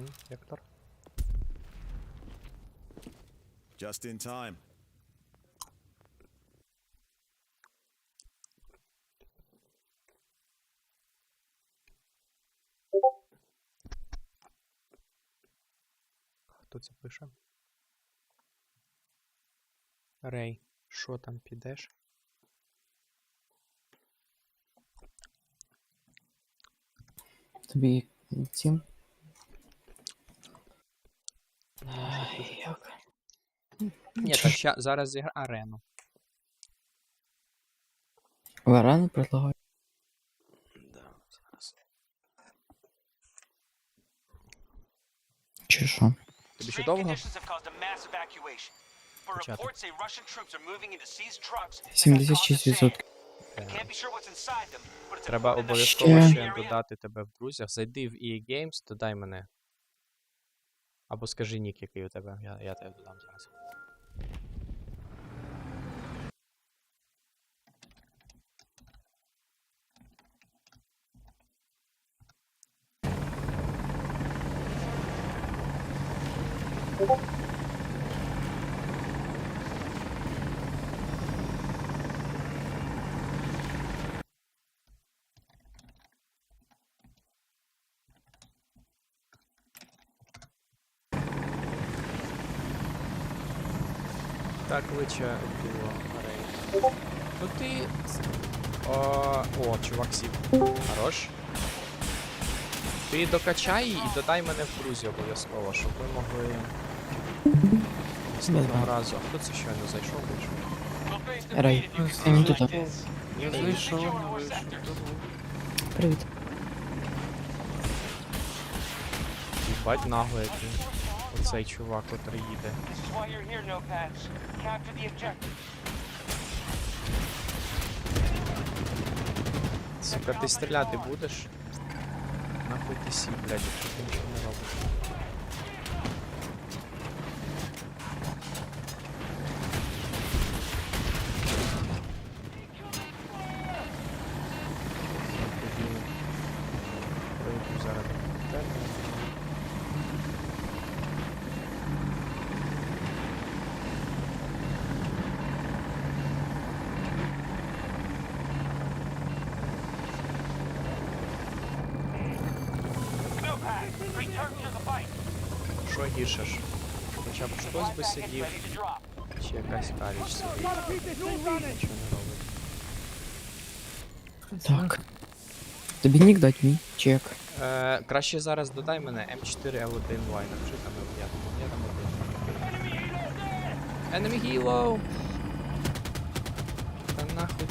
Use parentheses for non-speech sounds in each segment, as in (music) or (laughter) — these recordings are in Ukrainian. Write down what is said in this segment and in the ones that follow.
М, Вектор. Just in time. Хто це пише? Рей, що там підеш? Тобі ці. Ні, так ща, зараз зігра арену. В арену предлагаю. Да, зараз. Чи що? Тобі ще довго? conditions have caused a mass evacuation. But Початок. reports say Russian troops are moving into seized trucks that got caught in the 76%. sand. We can't be sure what's inside them, but it's Треба обов'язково Ще. ще додати тебе в друзях. Зайди в EA Games, додай мене. Або скажи нік, який у тебе. Я, я тебе додам зараз. Так, лича було рейд. Ну ти. О, о, чувак сів. Хорош. Ти докачай і додай мене в друзі обов'язково, щоб ви могли. Наступного разу. А хто це щойно зайшов, вийшов? Рей, я не тут. Я зайшов, вийшов. Привіт. Їбать нагло який. Оцей чувак, котрий їде. Сука, ти стріляти будеш? Нахуй ти сів, блядь, якщо ти нічого не робиш. Тоді пройду зараз до тебе. Nopads, return to the fight. Що гірше ж? Хоча б хтось би сидів, чи якась каріч сидить. Нічого не робить. Так. Тобі нік дать мій? Чи як? Е, краще зараз додай мене М4L1 лайнер, чи там я там, я там один. Enemy Helo! Та нахуй.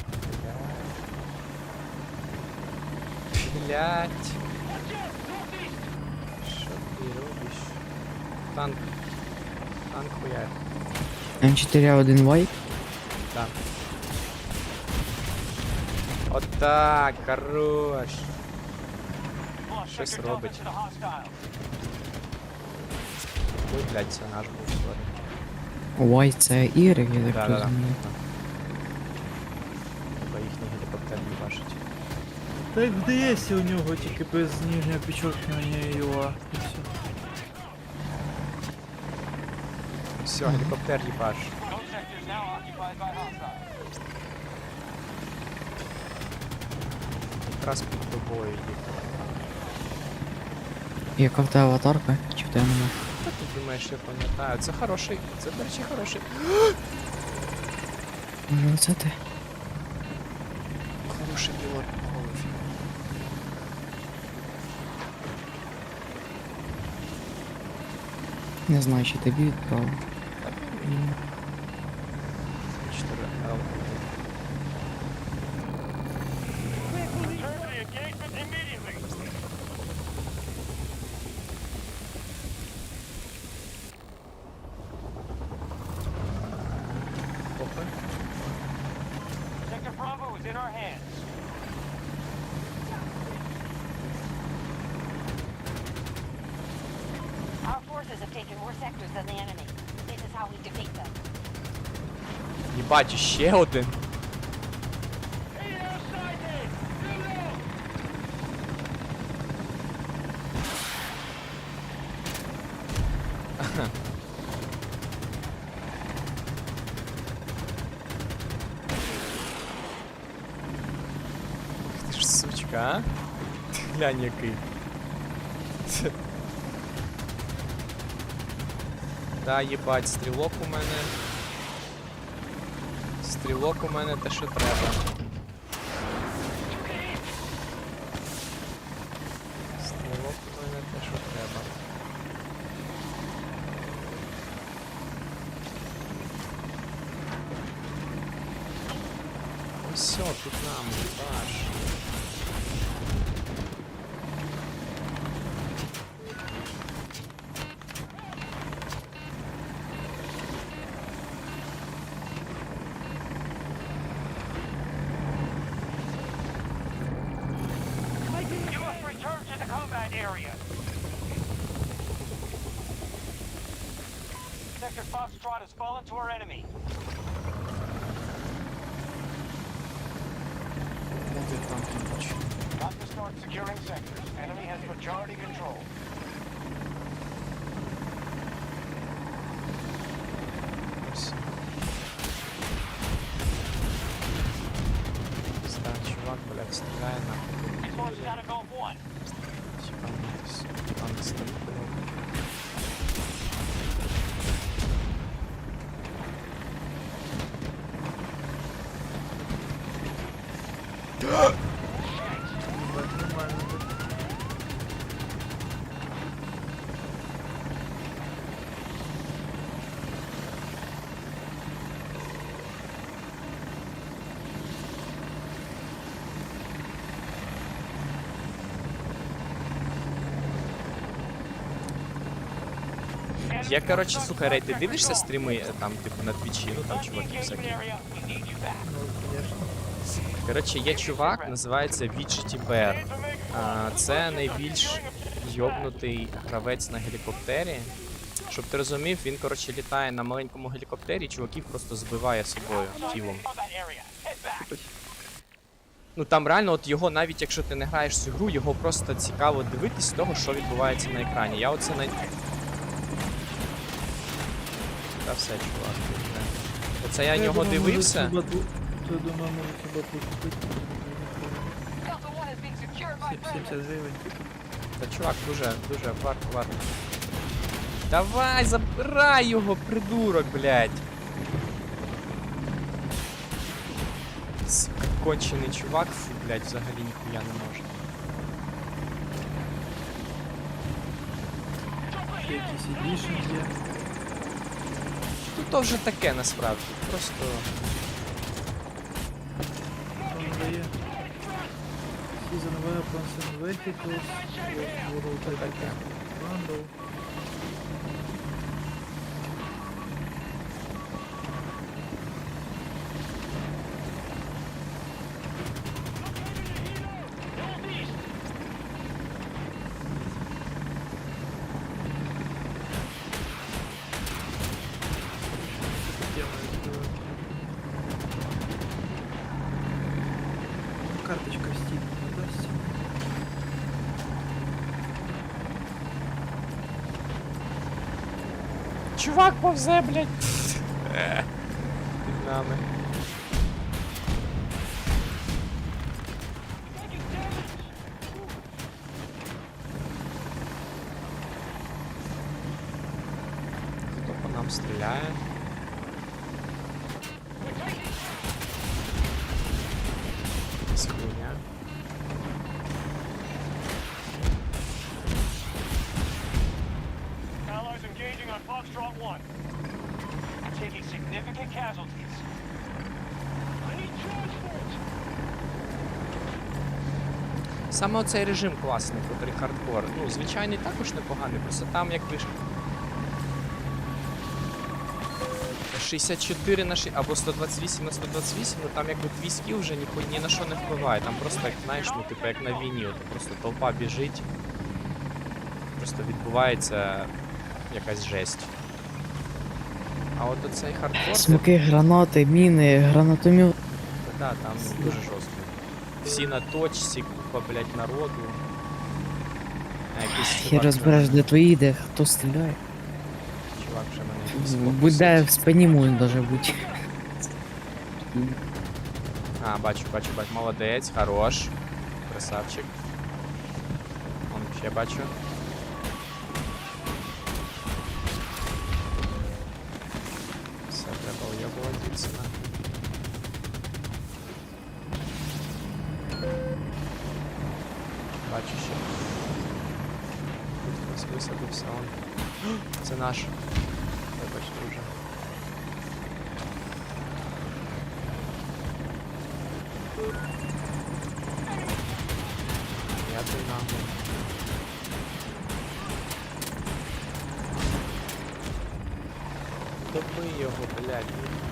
Блять. Блять. Що ти робиш? Танк. Танк хуяр. М4А1 White? Так. Отак, хорош. Щось робить. Ой, блядь, це наш був сорі. White це Y, я так розумію. Треба їхній гелікоптер не бачить. Так вдається у нього тільки без нижнього підчеркнення ЮА. І все. Все, гелікоптер їбаш. Якраз під тобою їх. Яка в тебе аватарка? Чи в тебе нема? Та ти думаєш, я пам'ятаю. Це хороший. Це, до речі, хороший. Може оце ти? Хороший пілот. Не знаю, чи тобі відправив. Forces have taken more sectors than the enemy. Їбать, ще один. (laughs) Ти ж сучка, а? Глянь який. Да, їбать, стрілок у мене. Стрілок у мене те, що треба. Foxtrot has fallen to our enemy. To start securing sectors. Enemy has majority control. Я, короче, сука, Рей, ти дивишся стріми е, там, типу, на твічі, ну там чуваки всякі. Ну. Коротше, є чувак, називається VGTBR. А, Це найбільш йобнутий гравець на гелікоптері. Щоб ти розумів, він, коротше, літає на маленькому гелікоптері, і чуваків просто збиває собою тілом. Ну там реально, от його, навіть якщо ти не граєш цю гру, його просто цікаво дивитись з того, що відбувається на екрані. Я оце на. Та все, чувак. Оце я Я нього думаю, дивився. Я думаю, може цю бату купити. Delta 1 is being secured by Сім- 70 гривень. Та чувак, дуже, дуже варто, варто. Давай, забирай його, придурок, блядь. Кончений чувак, фу, блядь, взагалі ніхуя не може. Якісь едішн є. То вже таке насправді. Просто. Season Weapons and Vehicles. World таке. Bundle. Чувак повзе, блядь. Під нами. Foxtrot 1. Taking significant casualties. I need transport. Саме оцей режим класний, котрий хардкор. Ну, звичайний також непоганий, просто там якби ж. 64 на 6, або 128 на 128, ну там якби твій скіл вже ні, ні на що не впливає. Там просто як знаєш, ну типу як на війні, от просто толпа біжить. Просто відбувається якась жесть. А от оцей хардкор. Смоки, гранати, міни, гранатомет. Да, там дуже жорстко. Всі на точці, купа, блядь, народу. Хер розбереш, де твої, де хто стріляє. чувак вже мене Будь-де в спині може даже бути. А, бачу, бачу, бачу. Молодець, хорош. красавчик. Он ще бачу. Треба уйобувати звідси нахуй. Бачу ще. Тут висадився, он. (gasps) Це наш. Вибачте вже. Я ти нахуй. Доби його, блядь.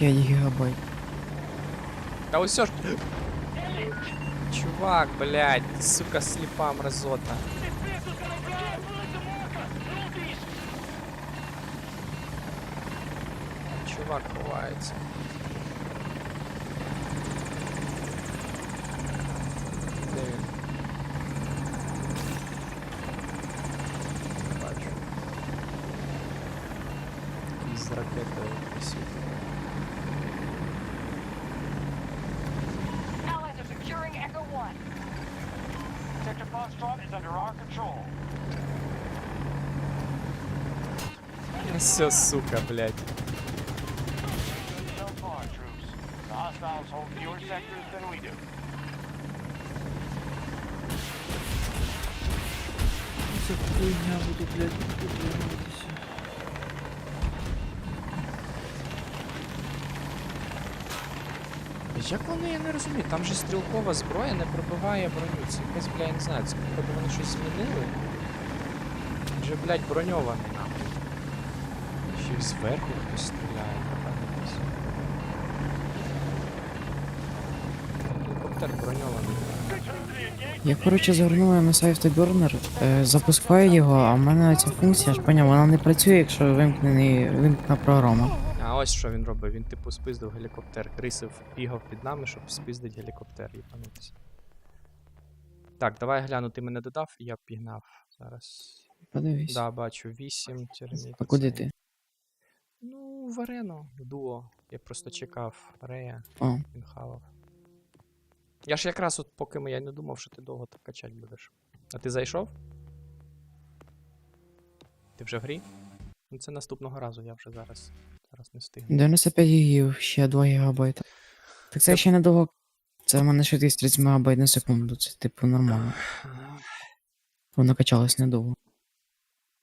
5 гігабайт. Та ось все ж. Чувак, блядь, ти, сука, сліпа мразота. Чувак ховається. Все, сука, блядь. Все, хуйня буду, блядь. Як вони, я не розумію, там же стрілкова зброя не пробиває броню. Це якась, бля, я не знаю, це походу вони щось змінили. Він же, блядь, броньований нахуй. Ще й зверху хтось стріляє, напевно, десь. Гелікоптер броньований. Я, коротше, загорнув MSI Afterburner, е, запускаю його, а в мене ця функція, ж поняв, вона не працює, якщо вимкнений вимкнена програма. Ось що він робив. Він типу спиздив гелікоптер. Крисив, бігав під нами, щоб спиздить гелікоптер, їбанутися. Так, давай гляну, ти мене додав, і я пігнав зараз. Подивись. Да, бачу, 8 терміт. А куди ти? Ну, в арену, в дуо. Я просто чекав Рея, А, він хавав. Я ж якраз от поки ми, я не думав, що ти довго так качать будеш. А ти зайшов? Ти вже в грі? Ну це наступного разу, я вже зараз. Зараз не встигну. 95 гігів, ще 2 гігабайта. Так це ще недовго. Це в мене швидкість 30 мегабайт на секунду, це типу нормально. Воно качалось недовго.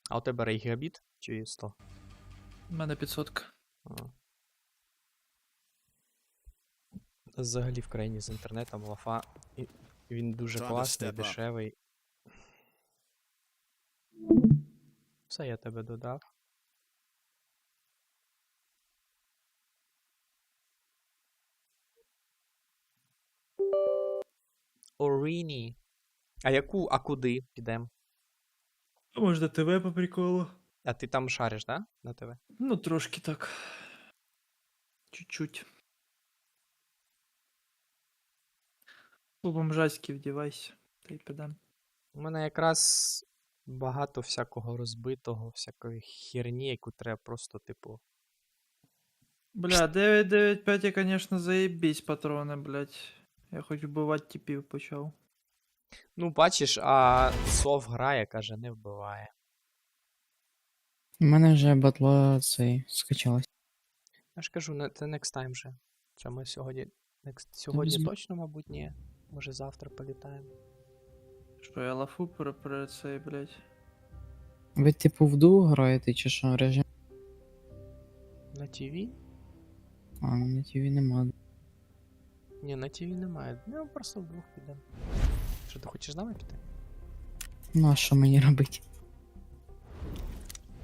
А у тебе рей гігабіт чи 100? У мене 500. А. Взагалі в країні з інтернетом лафа. І він дуже Time класний, дешевий. Все, я тебе додав. Оріні. А яку, а куди підемо? Може ТВ по приколу? А ти там шариш, да? На тебе? Ну, трошки так. Чуть-чуть. По бомжацьки вдівайся. Та й підем. У мене якраз багато всякого розбитого, всякої херні, яку треба просто, типу. Бля, 995, я, конечно, заебись патрони, блядь. Я хоч вбивати типів почав. Ну, бачиш, а сов грає, каже, не вбиває. У мене вже батла цей скачалась. Я ж кажу, не- це next time вже. Що ми сьогодні. Next... Сьогодні візьму. точно, мабуть, ні. Може завтра політаємо. Що я лафу про, про цей, блядь. Ви типу в ду граєте чи що режим? На ТВ? А, ну на ТВ нема. Ні, на ТВ немає. Ну, просто вдвох підемо. Що, ти хочеш з нами піти? Ну а що мені робити?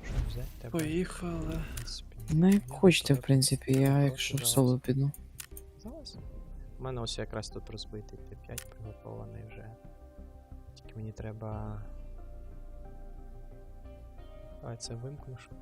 Що взяти тебе? Поїхали. в принципі? Ну як хочете, в принципі, я якщо в соло піду. Зараз. У мене ось якраз тут розбитий Т5 приготований вже. Тільки мені треба. Давай це вимкну, щоб